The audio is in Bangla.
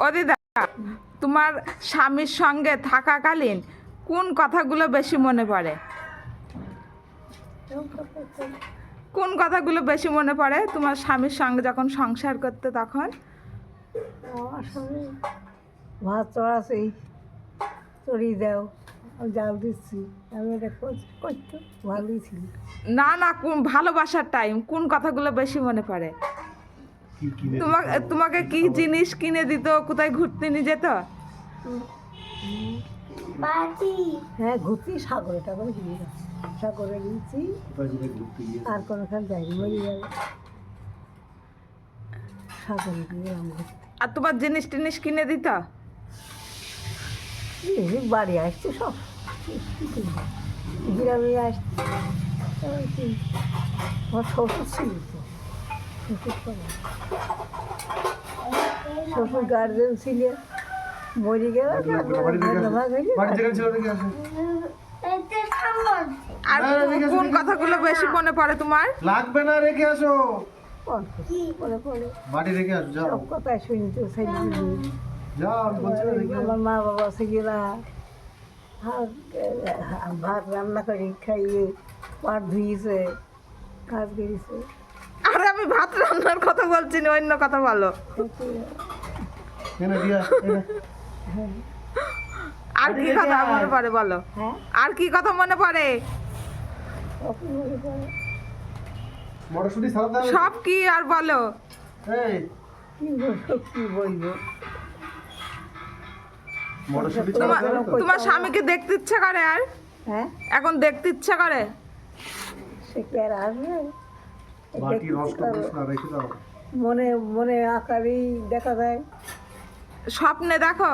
ও দিদা তোমার স্বামীর সঙ্গে থাকাকালীন কোন কথাগুলো বেশি মনে পড়ে? কোন কথাগুলো বেশি মনে পড়ে? তোমার স্বামীর সঙ্গে যখন সংসার করতে তখন? ভাত চড়িয়ে দাও জাল দিচ্ছি আমি এটা করতো ভালোই ছিল। না না কোন ভালোবাসার টাইম কোন কথাগুলো বেশি মনে পড়ে? তোমাকে তোমাকে কি জিনিস কিনে দিত? কোথায় ঘুরতে নিয়ে যেত? হ্যাঁ ঘুরছি সাগরে টাগরে গিয়ে সাগরে গিয়েছি ঘুরতে আর কোনোখান যাইনি মরে গেল। সাগরে গিয়ে আমরা আর তোমার জিনিস টিনিস কিনে দিত? বাড়ি আসছে সব? গ্রামে আসছে। আমার শ্বশুর ছিল তো। শ্বশুর গার্জেন ছিল মরে গেল আর কোন কথাগুলো বেশি মনে পড়ে তোমার? লাগবে না রেখে আসো। বাড়ি রেখে যাও। শুনি তো যাও। আমার মা বাবা ছিল না ভাত রান্না করে খাইয়ে পাট ধুইছে কাজ করেছে। আর আমি ভাত রান্নার কথা বলছি না অন্য কথা বলো। এনে দিয়া আর কি কথা মনে পড়ে বলো? আর কি কথা মনে পড়ে? সব কি আর বলো? এই। কি বলব কি বলব মটরশুঁটি তোমার স্বামীকে দেখতে ইচ্ছা করে আর? হ্যাঁ। এখন দেখতে ইচ্ছা করে? সে কি আর আসবে? মনে মনে আকারই দেখা যায়। স্বপ্নে দেখো।